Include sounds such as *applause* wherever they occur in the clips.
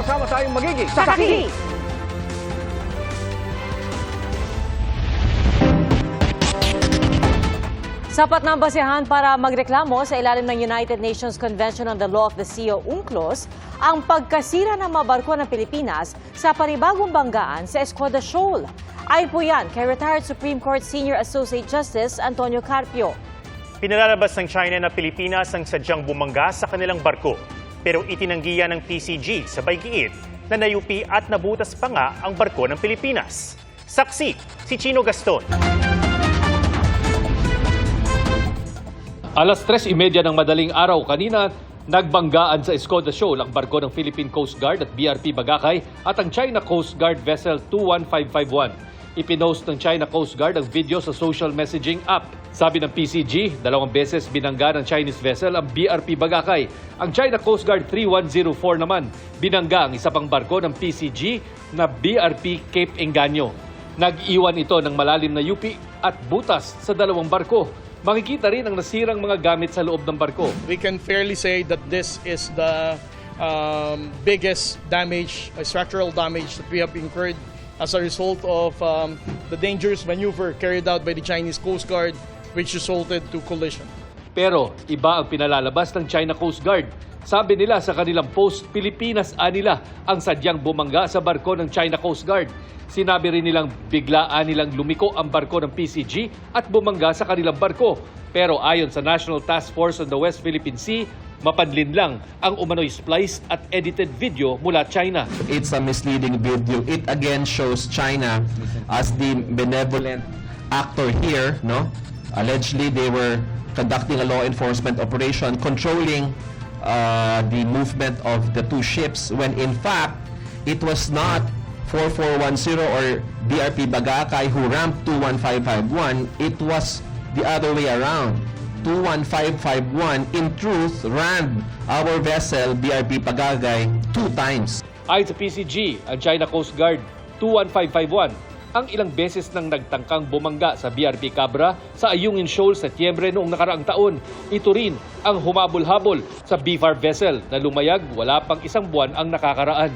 sama-sama tayong magiging Sakaki! Sapat na ang basehan para magreklamo sa ilalim ng United Nations Convention on the Law of the Sea o UNCLOS ang pagkasira ng mga barko ng Pilipinas sa panibagong banggaan sa Escoda Shoal. Ayon po yan kay retired Supreme Court Senior Associate Justice Antonio Carpio. Pinalalabas ng China na Pilipinas ang sadyang bumangga sa kanilang barko. Pero itinanggi yan ng PCG sa giit na nayupi at nabutas pa nga ang barko ng Pilipinas. Saksi, si Chino Gaston. Alas 3.30 ng madaling araw kanina, nagbanggaan sa Escoda Shoal ang barko ng Philippine Coast Guard at BRP Bagakay at ang China Coast Guard vessel 21551. Ipinost ng China Coast Guard ang video sa social messaging app. Sabi ng PCG, dalawang beses binangga ng Chinese vessel ang BRP Bagakay. Ang China Coast Guard 3104 naman, binangga ang isa pang barko ng PCG na BRP Cape Engaño. Nag-iwan ito ng malalim na yupi at butas sa dalawang barko. Makikita rin ang nasirang mga gamit sa loob ng barko. we can fairly say that this is the um, biggest damage, uh, structural damage that we have incurred as a result of um, the dangerous maneuver carried out by the Chinese Coast Guard, which resulted to collision. Pero iba ang pinalalabas ng China Coast Guard. Sabi nila sa kanilang post, Pilipinas anila ang sadyang bumangga sa barko ng China Coast Guard. Sinabi rin nilang biglaan nilang lumiko ang barko ng PCG at bumangga sa kanilang barko. Pero ayon sa National Task Force on the West Philippine Sea, mapanlin lang ang umano'y spliced at edited video mula China. it's a misleading video. It again shows China as the benevolent actor here, no? Allegedly, they were conducting a law enforcement operation controlling uh, the movement of the two ships when in fact, it was not 4410 or BRP Bagakay who ramped 21551. It was the other way around. 21551 in truth ran our vessel BRP Pagagay two times. Ayon sa PCG, ang China Coast Guard 21551 ang ilang beses nang nagtangkang bumangga sa BRP Cabra sa Ayungin Shoal sa Setyembre noong nakaraang taon. Ito rin ang humabol-habol sa BFAR vessel na lumayag wala pang isang buwan ang nakakaraan.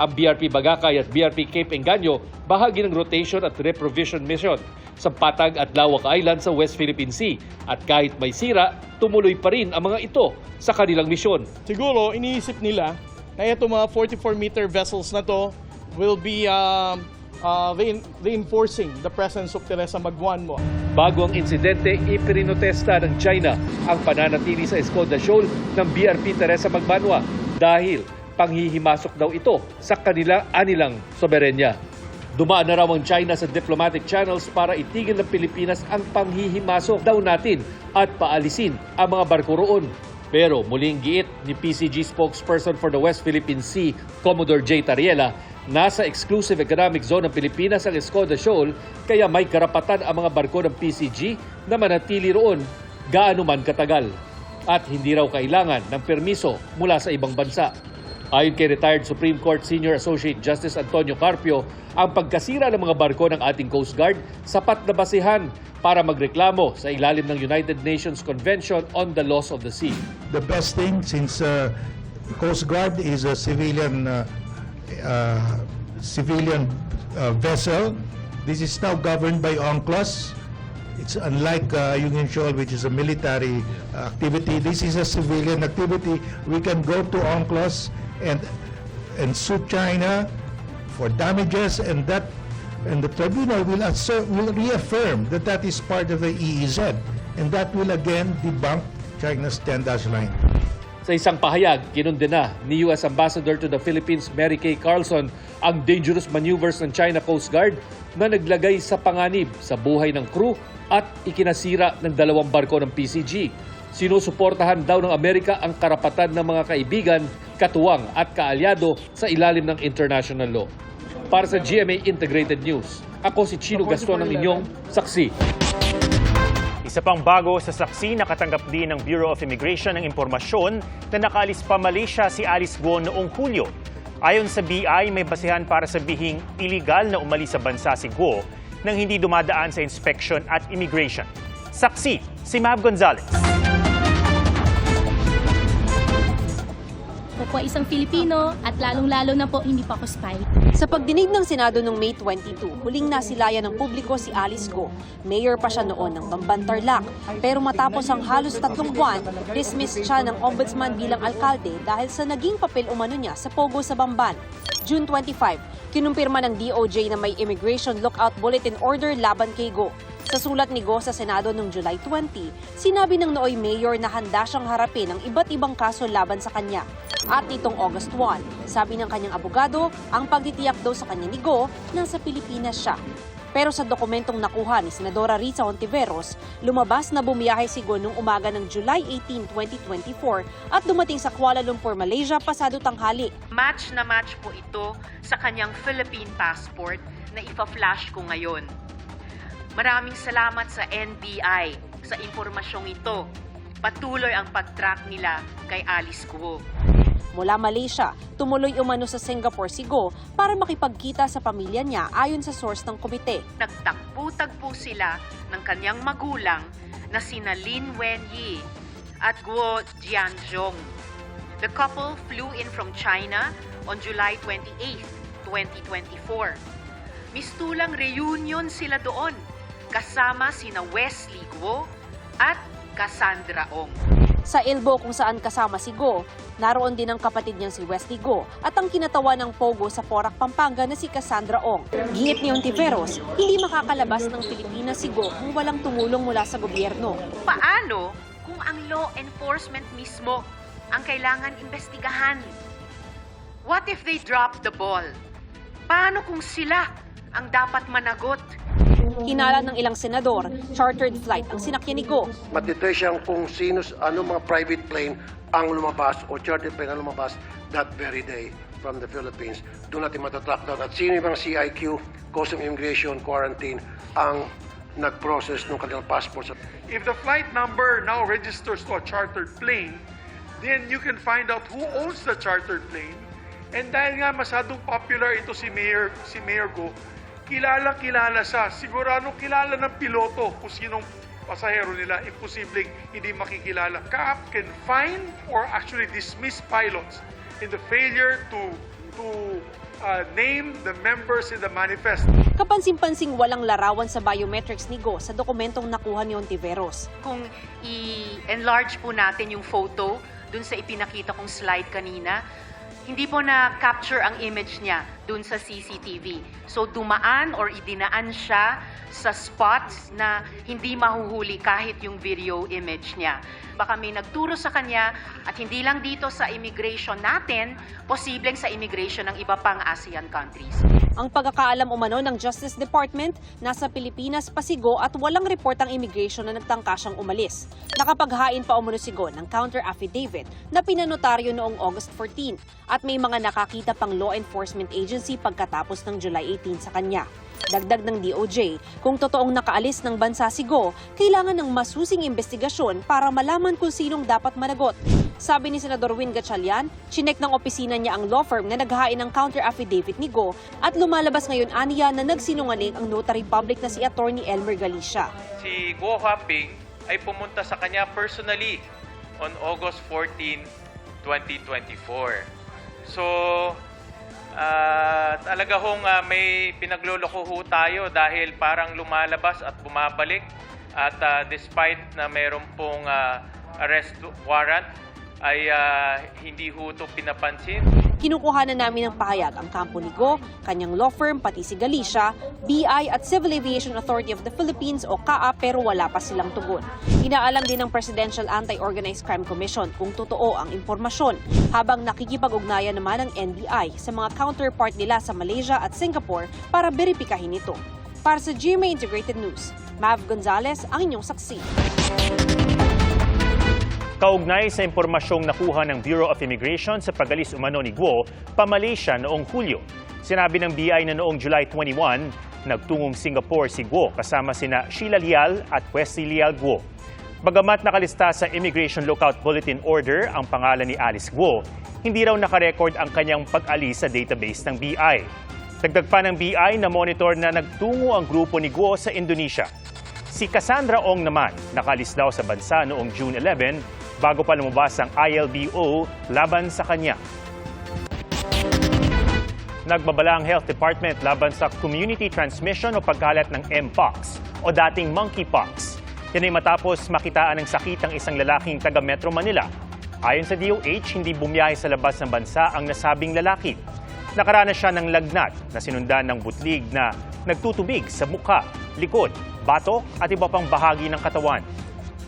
Ang BRP Bagakay at BRP Cape Engaño bahagi ng rotation at reprovision mission sa Patag at Lawak Island sa West Philippine Sea. At kahit may sira, tumuloy pa rin ang mga ito sa kanilang misyon. Siguro, iniisip nila na ito mga 44-meter vessels na to will be um, uh, rein- reinforcing the presence of Teresa Magbuanmo. Bago ang insidente, ipinotesta ng China ang pananatili sa Escoda Shoal ng BRP Teresa Magbanwa dahil panghihimasok daw ito sa kanila anilang soberenya. Dumaan na raw ang China sa diplomatic channels para itigil ng Pilipinas ang panghihimasok daw natin at paalisin ang mga barko roon. Pero muling giit ni PCG spokesperson for the West Philippine Sea, Commodore J. Tariela, nasa exclusive economic zone ng Pilipinas ang Escoda Shoal kaya may karapatan ang mga barko ng PCG na manatili roon gaano man katagal at hindi raw kailangan ng permiso mula sa ibang bansa. Ayon kay retired Supreme Court Senior Associate Justice Antonio Carpio, ang pagkasira ng mga barko ng ating Coast Guard sapat na basihan para magreklamo sa ilalim ng United Nations Convention on the Laws of the Sea. the best thing since uh, Coast Guard is a civilian uh, uh, civilian uh, vessel. This is now governed by UNCLOS. It's unlike uh, Union Shoal, which is a military uh, activity. This is a civilian activity. We can go to UNCLOS and and sue China for damages, and that and the tribunal will assert, will reaffirm that that is part of the EEZ, and that will again debunk China's 10-dash line. Sa isang pahayag, kinundena ni U.S. Ambassador to the Philippines Mary Kay Carlson ang dangerous maneuvers ng China Coast Guard na naglagay sa panganib sa buhay ng crew at ikinasira ng dalawang barko ng PCG. Sinusuportahan daw ng Amerika ang karapatan ng mga kaibigan, katuwang at kaalyado sa ilalim ng international law. Para sa GMA Integrated News, ako si Chino Gaston ng inyong saksi. Isa pang bago sa saksi, nakatanggap din ng Bureau of Immigration ng impormasyon na nakaalis pa Malaysia si Alice Guo noong Hulyo. Ayon sa BI, may basehan para sabihing iligal na umalis sa bansa si Guo nang hindi dumadaan sa inspection at immigration. Saksi, si Mab Gonzalez. Po isang Filipino at lalong-lalo na po hindi pa ako spy. Sa pagdinig ng Senado noong May 22, huling nasilayan ng publiko si Alice Go. Mayor pa siya noon ng Bamban Tarlac. Pero matapos ang halos tatlong buwan, dismissed siya ng ombudsman bilang alkalde dahil sa naging papel umano niya sa Pogo sa Bamban. June 25, kinumpirma ng DOJ na may Immigration Lookout Bulletin Order laban kay Go. Sa sulat ni Go sa Senado noong July 20, sinabi ng nooy mayor na handa siyang harapin ang iba't ibang kaso laban sa kanya. At nitong August 1, sabi ng kanyang abogado, ang pagtitiyak daw sa kanya ni Go nasa Pilipinas siya. Pero sa dokumentong nakuha ni Senadora Risa Ontiveros, lumabas na bumiyahe si Go noong umaga ng July 18, 2024 at dumating sa Kuala Lumpur, Malaysia pasado tanghali. Match na match po ito sa kanyang Philippine passport na ipa-flash ko ngayon. Maraming salamat sa NBI sa impormasyong ito. Patuloy ang pag-track nila kay Alice Guo. Mula Malaysia, tumuloy umano sa Singapore si Go para makipagkita sa pamilya niya ayon sa source ng komite. Nagtagpo-tagpo sila ng kanyang magulang na sina Lin Wenyi at Guo Jianzhong. The couple flew in from China on July 28, 2024. Mistulang reunion sila doon kasama sina Wesley Guo at Cassandra Ong. Sa Ilbo kung saan kasama si Go, naroon din ang kapatid niyang si Wesley Go at ang kinatawa ng Pogo sa Porac, Pampanga na si Cassandra Ong. Gingit ni Ontiveros, hindi makakalabas ng Pilipinas si Go kung walang tumulong mula sa gobyerno. Paano kung ang law enforcement mismo ang kailangan investigahan? What if they drop the ball? Paano kung sila ang dapat managot? Hinala ng ilang senador, chartered flight ang sinakyan ni Go. matitry siyang kung sino, ano mga private plane ang lumabas o chartered plane ang lumabas that very day from the Philippines. Doon natin matatrack down at sino yung mga CIQ, Customs Immigration, Quarantine, ang nag-process ng kanilang passports. If the flight number now registers to a chartered plane, then you can find out who owns the chartered plane. And dahil nga masyadong popular ito si Mayor, si Mayor Go, kilala-kilala siya. Sigurado kilala ng piloto kung sinong pasahero nila. Imposibleng hindi makikilala. CAAP can fine or actually dismiss pilots in the failure to to uh, name the members in the manifest. Kapansin-pansing walang larawan sa biometrics ni Go sa dokumentong nakuha ni Ontiveros. Kung i-enlarge po natin yung photo dun sa ipinakita kong slide kanina, hindi po na-capture ang image niya dun sa CCTV. So dumaan or idinaan siya sa spots na hindi mahuhuli kahit yung video image niya. Baka may nagturo sa kanya at hindi lang dito sa immigration natin, posibleng sa immigration ng iba pang ASEAN countries. Ang pagkakaalam umano ng Justice Department, nasa Pilipinas pa si Go at walang report ang immigration na nagtangka siyang umalis. Nakapaghain pa umano si Go ng counter affidavit na pinanotaryo noong August 14 at may mga nakakita pang law enforcement agency pagkatapos ng July 18 sa kanya. Dagdag ng DOJ, kung totoong nakaalis ng bansa si Go, kailangan ng masusing investigasyon para malaman kung sinong dapat managot. Sabi ni Senador Win Gatchalian, chinek ng opisina niya ang law firm na naghain ng counter affidavit ni Go at lumalabas ngayon aniya na nagsinungaling ang notary public na si Attorney Elmer Galicia. si Guo Huaping ay pumunta sa kanya personally on August 14, 2024. So, ah, talaga hong ah, may pinagloloko tayo dahil parang lumalabas at bumabalik at ah, despite na meron pong ah, arrest warrant ay ah, hindi ho ito pinapansin. Kinukuha na namin ng pahayag ang kampo ni Go, kanyang law firm, pati si Galicia, BI at Civil Aviation Authority of the Philippines o CAA pero wala pa silang tugon. Inaalam din ng Presidential Anti-Organized Crime Commission kung totoo ang impormasyon habang nakikipag-ugnayan naman ang NBI sa mga counterpart nila sa Malaysia at Singapore para beripikahin ito. Para sa GMA Integrated News, Mav Gonzalez ang inyong saksi. Kaugnay sa impormasyong nakuha ng Bureau of Immigration sa pagalis umano ni Guo pa Malaysia noong Hulyo. Sinabi ng BI na noong July 21, nagtungong Singapore si Guo kasama sina Sheila Lial at Wesley Lial Guo. Bagamat nakalista sa Immigration Lookout Bulletin Order ang pangalan ni Alice Guo, hindi raw nakarecord ang kanyang pag-alis sa database ng BI. Dagdag pa ng BI na monitor na nagtungo ang grupo ni Guo sa Indonesia. Si Cassandra Ong naman nakalis daw sa bansa noong June 11 bago pa lumabas ang ILBO laban sa kanya. Nagbabala ang Health Department laban sa community transmission o pagkalat ng Mpox o dating monkeypox. Yan ay matapos makitaan ng sakit ang isang lalaking taga Metro Manila. Ayon sa DOH, hindi bumiyahe sa labas ng bansa ang nasabing lalaki. Nakaranas siya ng lagnat na sinundan ng butlig na nagtutubig sa mukha, likod, bato at iba pang bahagi ng katawan.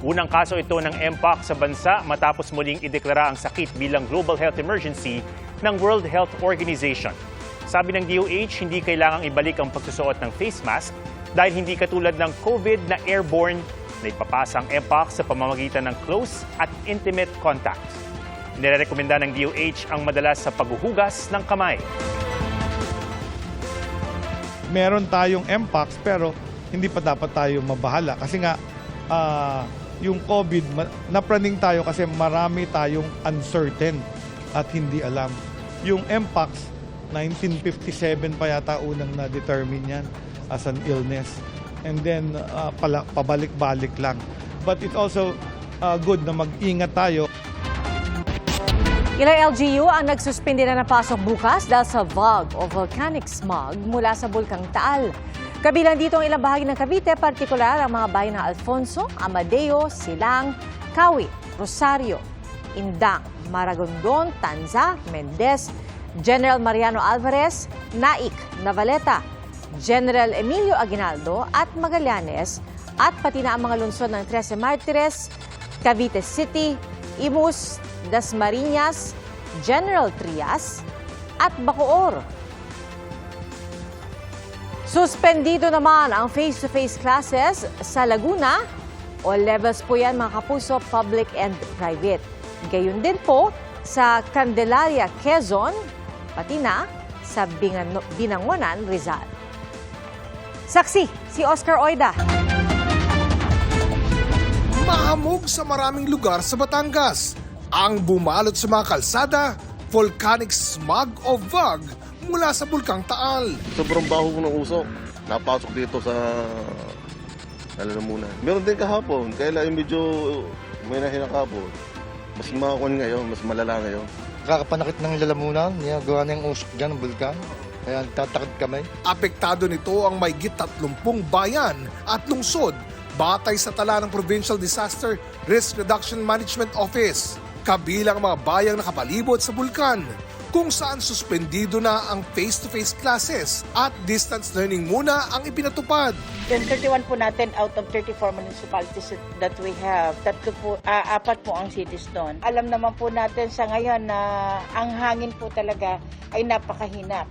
Unang kaso ito ng Mpox sa bansa matapos muling ideklara ang sakit bilang global health emergency ng World Health Organization. Sabi ng DOH, hindi kailangang ibalik ang pagsusuot ng face mask dahil hindi katulad ng COVID na airborne na ipapasa ang Mpox sa pamamagitan ng close at intimate contact. Nirerekomenda ng DOH ang madalas sa paghuhugas ng kamay. meron tayong MPOX pero hindi pa dapat tayo mabahala kasi nga ah, yung COVID napraning tayo kasi marami tayong uncertain at hindi alam. Yung MPOX 1957 pa yata unang na-determine yan as an illness and then ah, pala, pabalik-balik lang. But it's also ah, good na mag-ingat tayo Ilang LGU ang nagsuspindi na ng pasok bukas dahil sa VOG o volcanic smog mula sa Bulkang Taal. Kabilang dito ang ilang bahagi ng Cavite, partikular ang mga bayan ng Alfonso, Amadeo, Silang, Kawi, Rosario, Indang, Maragondon, Tanza, Mendez, General Mariano Alvarez, Naik, Navaleta, General Emilio Aguinaldo at Magallanes at pati na ang mga lungsod ng Trece Martires, Cavite City, Imus, Dasmariñas, General Trias at Bacoor. Suspendido naman ang face-to-face classes sa Laguna o levels po yan mga kapuso, public and private. Gayun din po sa Candelaria, Quezon, pati na sa Binangonan, Rizal. Saksi, si Oscar Oida. Mahamog sa maraming lugar sa Batangas. Ang bumalot sa mga kalsada, volcanic smog o VOG mula sa Bulkang Taal. Sobrang baho ng usok. Napasok dito sa lalamunan. Meron din kahapon, kaya lang medyo may nahinang kahapon. Mas makakon ngayon, mas malala ngayon. Kakapanakit ng lalamunan, niya gawa ng usok dyan bulkan. Kaya tatakad kami. Apektado nito ang may 30 bayan at lungsod batay sa tala ng Provincial Disaster Risk Reduction Management Office. Kabilang ang mga bayang nakapalibot sa bulkan kung saan suspendido na ang face-to-face classes at distance learning muna ang ipinatupad. Then 31 po natin out of 34 municipalities that we have. Tatlo po, ah, apat po ang cities doon. Alam naman po natin sa ngayon na ang hangin po talaga ay napakahinap.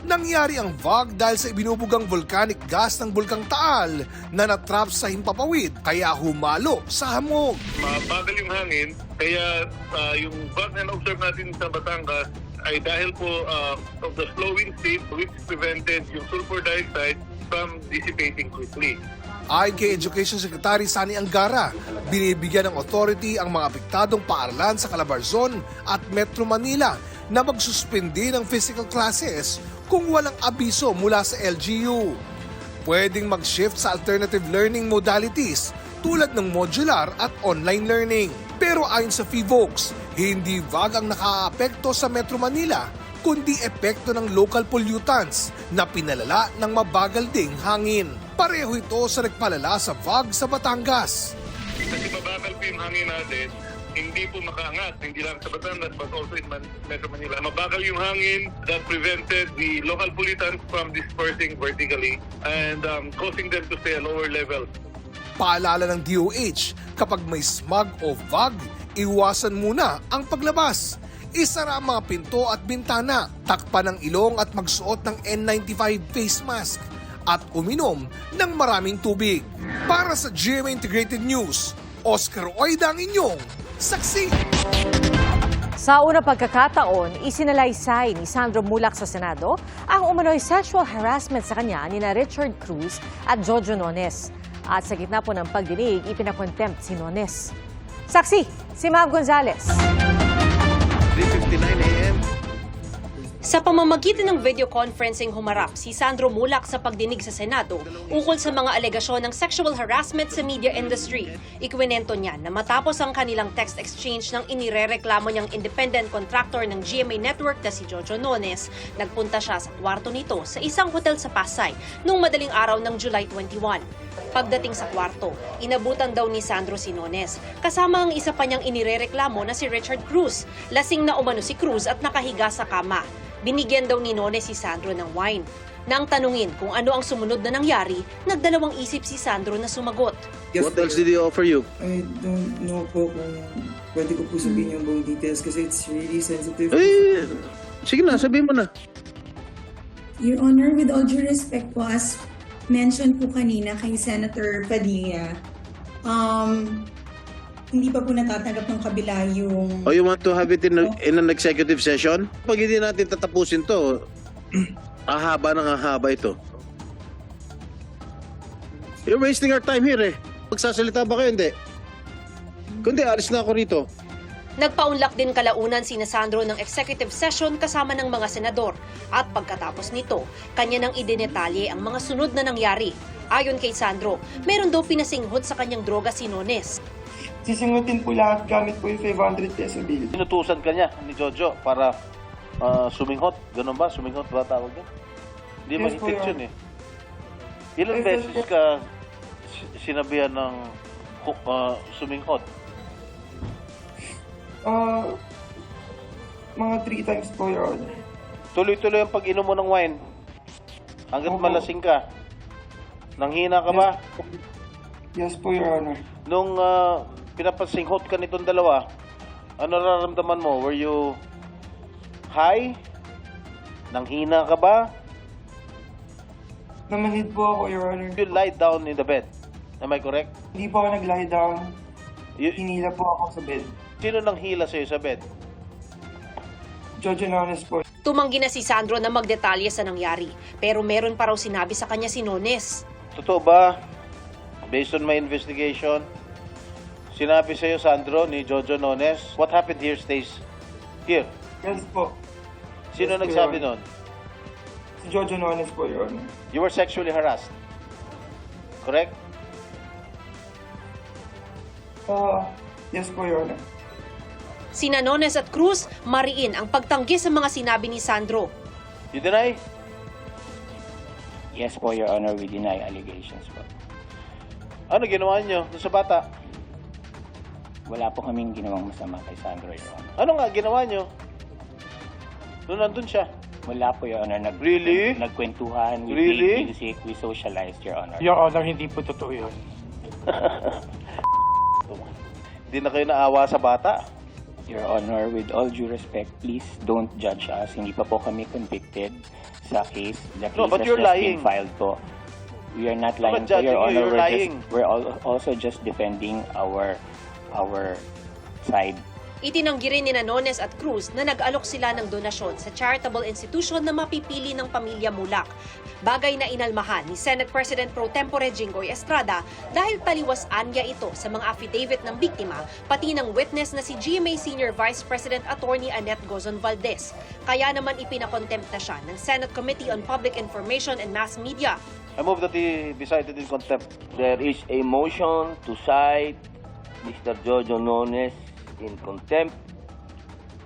Nangyari ang VOG dahil sa ibinubugang volcanic gas ng Bulkang Taal na natrap sa himpapawid kaya humalo sa hamog. Mabagal yung hangin, kaya ah, yung bug na na-observe natin sa Batangas ay dahil po ah, of the slowing state which prevented yung sulfur dioxide from dissipating quickly. Ayon kay Education Secretary Sani Angara, binibigyan ng authority ang mga apektadong paaralan sa Calabarzon at Metro Manila na magsuspindi ng physical classes kung walang abiso mula sa LGU. Pwedeng mag-shift sa alternative learning modalities tulad ng modular at online learning. Pero ayon sa FIVOX, hindi VAG ang nakaaapekto sa Metro Manila kundi epekto ng local pollutants na pinalala ng mabagal ding hangin. Pareho ito sa nagpalala sa VAG sa Batangas. Kasi mabagal po yung hangin natin, hindi po makaangat, hindi lang sa Batangas but also in Man- Metro Manila. Mabagal yung hangin that prevented the local pollutants from dispersing vertically and um, causing them to stay at lower level. Paalala ng DOH, kapag may smog o VAG, iwasan muna ang paglabas. Isara ang mga pinto at bintana, takpan ng ilong at magsuot ng N95 face mask at uminom ng maraming tubig. Para sa GMA Integrated News, Oscar Oida ang inyong saksi. Sa unang pagkakataon, isinalaysay ni Sandro Mulak sa Senado ang umano'y sexual harassment sa kanya ni na Richard Cruz at Jojo Nones. At sa gitna po ng pagdinig, ipinakontempt si Nones. Saksi, si Ma'am Gonzales. 3.59 a.m. Sa pamamagitan ng video conferencing humarap si Sandro Mulak sa pagdinig sa Senado ukol sa mga alegasyon ng sexual harassment sa media industry. Ikwinento niya na matapos ang kanilang text exchange ng inirereklamo niyang independent contractor ng GMA Network na si Jojo Nones, nagpunta siya sa kwarto nito sa isang hotel sa Pasay noong madaling araw ng July 21. Pagdating sa kwarto, inabutan daw ni Sandro si Nones, kasama ang isa pa niyang inirereklamo na si Richard Cruz. Lasing na umano si Cruz at nakahiga sa kama. Binigyan daw ni Nones si Sandro ng wine. Nang tanungin kung ano ang sumunod na nangyari, nagdalawang isip si Sandro na sumagot. What else did he offer you? I don't know po kung pwede ko po sabihin yung buong details kasi it's really sensitive. Eh, sige na, sabihin mo na. Your Honor, with all due respect po, as mentioned po kanina kay Senator Padilla, um, hindi pa po natatanggap ng kabila yung... Oh, you want to have it in, a- in an executive session? Pag hindi natin tatapusin to, *clears throat* ahaba ng ahaba ito. You're wasting our time here eh. Magsasalita ba kayo? Hindi. Kundi, alis na ako rito. Nagpaunlak din kalaunan si Sandro ng executive session kasama ng mga senador. At pagkatapos nito, kanya nang idinetalye ang mga sunod na nangyari. Ayon kay Sandro, meron daw pinasinghot sa kanyang droga si Nones. Sisingutin po lahat gamit po yung 500 peso bill. Inutusan ka niya ni Jojo para ah, suminghot. Ganun ba? Suminghot ba tawag doon? Hindi Yes, mahigpit yun eh. Ilang Yes, beses yes. ka si- sinabihan ng ah, suminghot? Ah, mga 3 times po, Honor. Tuloy-tuloy ang pag-inom mo ng wine. Hanggat malasing ka. Nanghina ka ba? Yes po, Your Honor. Nung ah, pinapasinghot ka nitong dalawa, ano nararamdaman mo? Were you high? Nanghina ka ba? Namanhid po ako, Your Honor. You lie down in the bed. Am I correct? Hindi po ako nag-lie down. You- Hinila po ako sa bed. Sino nang hila sa'yo sa bed? Jojo Nones po. Tumanggi na si Sandro na magdetalye sa nangyari. Pero meron pa raw sinabi sa kanya si Nones. Totoo ba? Based on my investigation, sinabi sa'yo, Sandro, ni Jojo Nones, what happened here stays here. Yes po. Sino Yes, nagsabi Your nun? Si Jojo Nones po, Your Honor. You were sexually harassed. Correct? Ah, yes po, Your Honor. Sina Nones at Cruz, mariin ang pagtanggi sa mga sinabi ni Sandro. You deny? Yes po, Your Honor, we deny allegations po. Ano ginawa niyo sa bata? Wala po kaming ginawang masama kay Sandro, Your Honor. Ano nga ginawa niyo? Nung nandun siya. Wala po, Your Honor. Nag Really? Nagkwentuhan, we Really? played music, we socialized, Your Honor. Your Honor, hindi po totoo yun. *laughs* Hindi na kayo naawa sa bata. Your Honor, with all due respect, please don't judge us. Hindi pa po kami convicted sa case. The case No, but has you're just lying. been filed po. We are not lying po, Your you, Honor. you're we're, lying. Just, we're al- also just defending our our side. Itinanggi rin ni Nones at Cruz na nag-alok sila ng donasyon sa charitable institution na mapipili ng pamilya Mulak. Bagay na inalmahan ni Senate President Pro Tempore Jinggoy Estrada dahil taliwasan niya ito sa mga affidavit ng biktima pati ng witness na si GMA Senior Vice President Attorney Annette Gozon Valdez. Kaya naman ipinakontempt na siya ng Senate Committee on Public Information and Mass Media. I move that he be cited in contempt. There is a motion to cite Mr. Jojo Nones in contempt.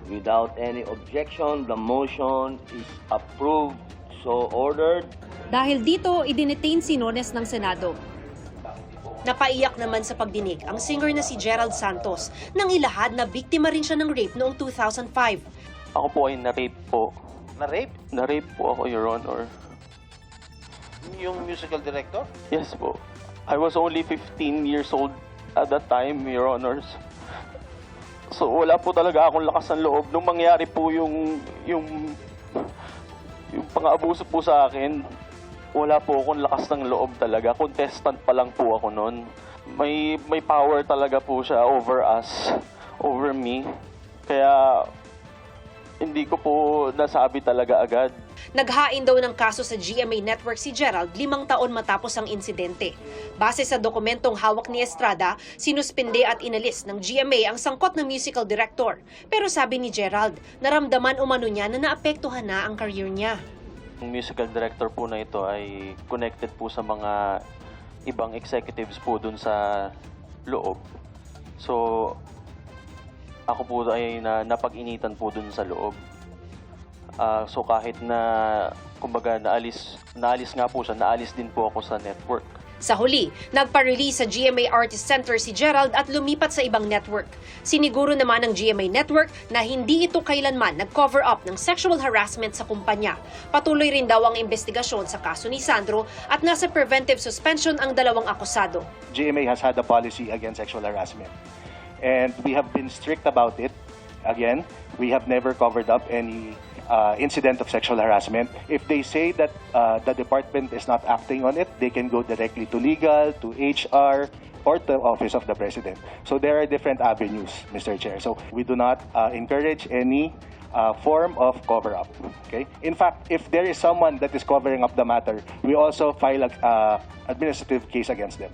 Without any objection, the motion is approved. So ordered. Dahil dito, idinetain si Nones ng Senado. Napaiyak naman sa pagdinig ang singer na si Gerald Santos nang ilahad na biktima rin siya ng rape noong 2005. Ako po ay na-rape po. Na-rape? Na-rape po ako, Your Honor. Yung musical director? Yes po. I was only 15 years old at that time, Your Honors. So wala po talaga akong lakas ng loob nung mangyari po yung yung yung pang-abuso po sa akin. Wala po akong lakas ng loob talaga. Contestant pa lang po ako noon. May may power talaga po siya over us, over me. Kaya hindi ko po nasabi talaga agad. Naghain daw ng kaso sa GMA Network si Gerald limang taon matapos ang insidente. Base sa dokumentong hawak ni Estrada, sinuspinde at inalis ng GMA ang sangkot na musical director. Pero sabi ni Gerald, naramdaman umano niya na naapektuhan na ang career niya. Ang musical director po na ito ay connected po sa mga ibang executives po dun sa loob. So, ako po ay na, napag-initan po dun sa loob. Ah, so kahit na, kumbaga, naalis, naalis nga po siya, naalis din po ako sa network. Sa huli, nagpa-release sa GMA Artist Center si Gerald at lumipat sa ibang network. Siniguro naman ng GMA Network na hindi ito kailanman nag-cover up ng sexual harassment sa kumpanya. Patuloy rin daw ang investigasyon sa kaso ni Sandro at nasa preventive suspension ang dalawang akusado. GMA has had a policy against sexual harassment. And we have been strict about it. Again, we have never covered up any uh, incident of sexual harassment. If they say that uh, the department is not acting on it, they can go directly to legal, to HR, or to Office of the President. So there are different avenues, Mr. Chair. So we do not uh, encourage any uh, form of cover-up. Okay. In fact, if there is someone that is covering up the matter, we also file a uh, administrative case against them.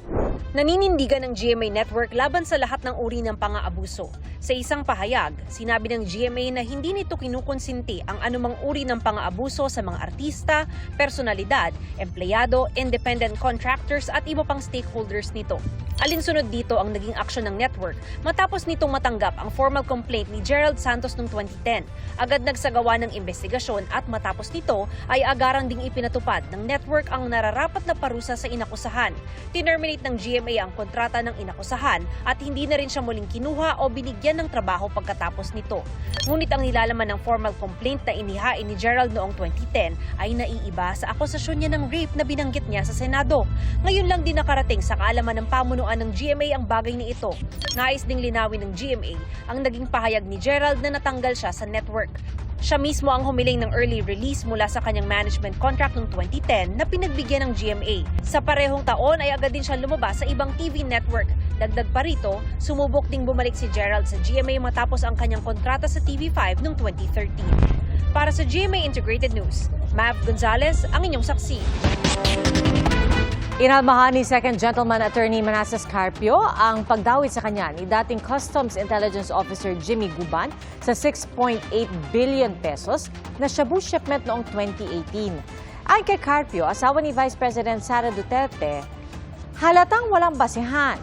Naninindigan ng GMA Network laban sa lahat ng uri ng pang-aabuso. Sa isang pahayag, sinabi ng GMA na hindi nito kinukonsinti ang anumang uri ng pang-aabuso sa mga artista, personalidad, empleyado, independent contractors at iba pang stakeholders nito. Alinsunod dito ang naging aksyon ng network matapos nitong matanggap ang formal complaint ni Gerald Santos noong 2010. Agad nagsagawa ng investigasyon at matapos nito ay agarang ding ipinatupad ng network ang nararapat na parusa sa inakusahan. Tinerminate ng GMA ang kontrata ng inakusahan at hindi na rin siya muling kinuha o binigyan ng trabaho pagkatapos nito. Ngunit ang nilalaman ng formal complaint na inihain ni Gerald noong 2010 ay naiiba sa akusasyon niya ng rape na binanggit niya sa Senado. Ngayon lang din nakarating sa kaalaman ng pamunuan ng GMA ang bagay ni ito. Nais ding linawin ng GMA ang naging pahayag ni Gerald na natanggal siya sa network. Siya mismo ang humiling ng early release mula sa kanyang management contract noong 2010 na pinagbigyan ng GMA. Sa parehong taon ay agad din siya lumabas sa ibang TV network. Dagdag pa rito, sumubok ding bumalik si Gerald sa GMA matapos ang kanyang kontrata sa TV5 noong 2013. Para sa GMA Integrated News, Mav Gonzalez ang inyong saksi. Inalmahan ni Second Gentleman Attorney Manassas Carpio ang pagdawit sa kanya ni dating Customs Intelligence Officer Jimmy Guban sa 6.8 billion pesos na shabu shipment noong 2018. Ayon kay Carpio, asawa ni Vice President Sara Duterte, halatang walang basihan,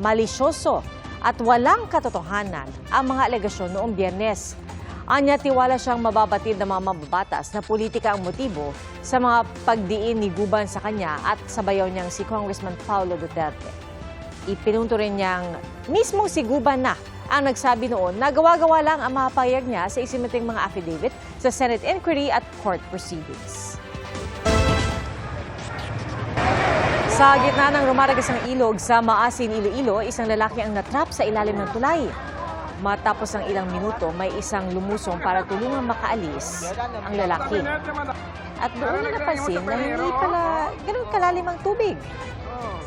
malisyoso at walang katotohanan ang mga alegasyon noong biyernes. Anya tiwala siyang mababatid ng mga mababatas na politika ang motibo sa mga pagdiin ni Guban sa kanya at sa bayaw niyang si Congressman Paulo Duterte. Ipinunto rin niyang mismong si Guban na ang nagsabi noon na gawa-gawa lang ang mga payag niya sa isimuting mga affidavit sa Senate inquiry at court proceedings. Sa gitna ng rumaragas ng ilog sa Maasin, Iloilo, isang lalaki ang natrap sa ilalim ng tulay. Matapos ang ilang minuto, may isang lumusong para tulungan makaalis ang lalaki. At doon na napansin na hindi pala ganun kalalim ang tubig.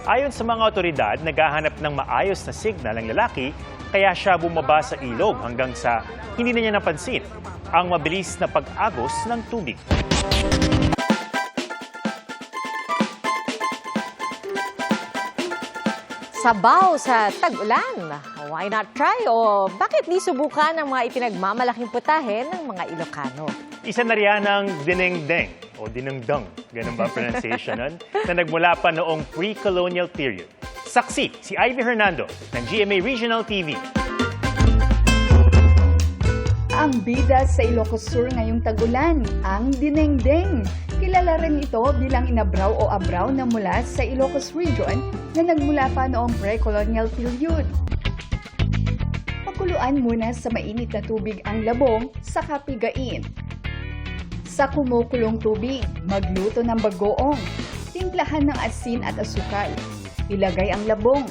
Ayon sa mga otoridad, naghahanap ng maayos na signal ang lalaki kaya siya bumaba sa ilog hanggang sa hindi na niya napansin ang mabilis na pag-agos ng tubig. Sabaw sa tag-ulan. Why not try? O bakit di subukan ang mga ipinagmamalaking putahe ng mga Ilocano? Isa na riyan ang dinengdeng o dinengdeng, ganun ba pronunciation nun, *laughs* na nagmula pa noong pre-colonial period. Saksi si Ivy Hernando ng GMA Regional TV. Ang bida sa Ilocos Sur ngayong tagulan, ang dinengdeng. Kilala rin ito bilang inabraw o abraw na mula sa Ilocos Region na nagmula pa noong pre-colonial period. Pakuluan muna sa mainit na tubig ang labong sa kapigain. Sa kumukulong tubig, magluto ng bagoong. Timplahan ng asin at asukal. Ilagay ang labong,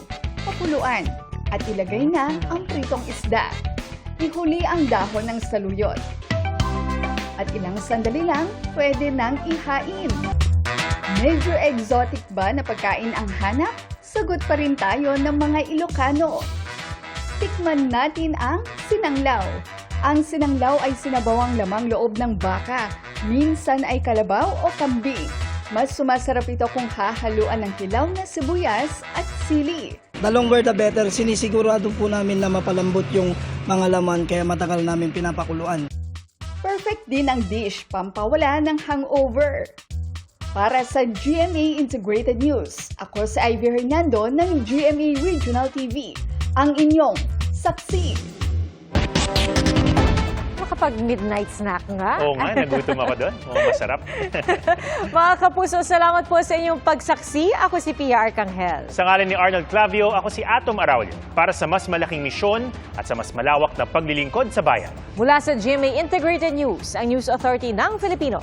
pakuluan, at ilagay na ang pritong isda. Ihuli ang dahon ng saluyot. At ilang sandali lang, pwede nang ihain. Medyo exotic ba na pagkain ang hanap? Sagot pa rin tayo ng mga Ilocano. Tikman natin ang sinanglaw. Ang sinanglaw ay sinabawang lamang loob ng baka Minsan ay kalabaw o kambing. Mas sumasarap ito kung hahaluan ng kilaw na sibuyas at sili. The longer the better, sinisigurado po namin na mapalambot yung mga laman kaya matagal namin pinapakuluan. Perfect din ang dish pampawala ng hangover. Para sa GMA Integrated News, ako si Ivy Hernando ng GMA Regional TV, ang inyong saksi. Makapag-midnight snack nga. Oo nga, nagutom ako doon. *laughs* Oo, masarap. *laughs* Mga kapuso, salamat po sa inyong pagsaksi. Ako si PR Kanghel. Sa ngalan ni Arnold Clavio, ako si Atom Araulio para sa mas malaking misyon at sa mas malawak na paglilingkod sa bayan. Mula sa GMA Integrated News, ang News Authority ng Filipino.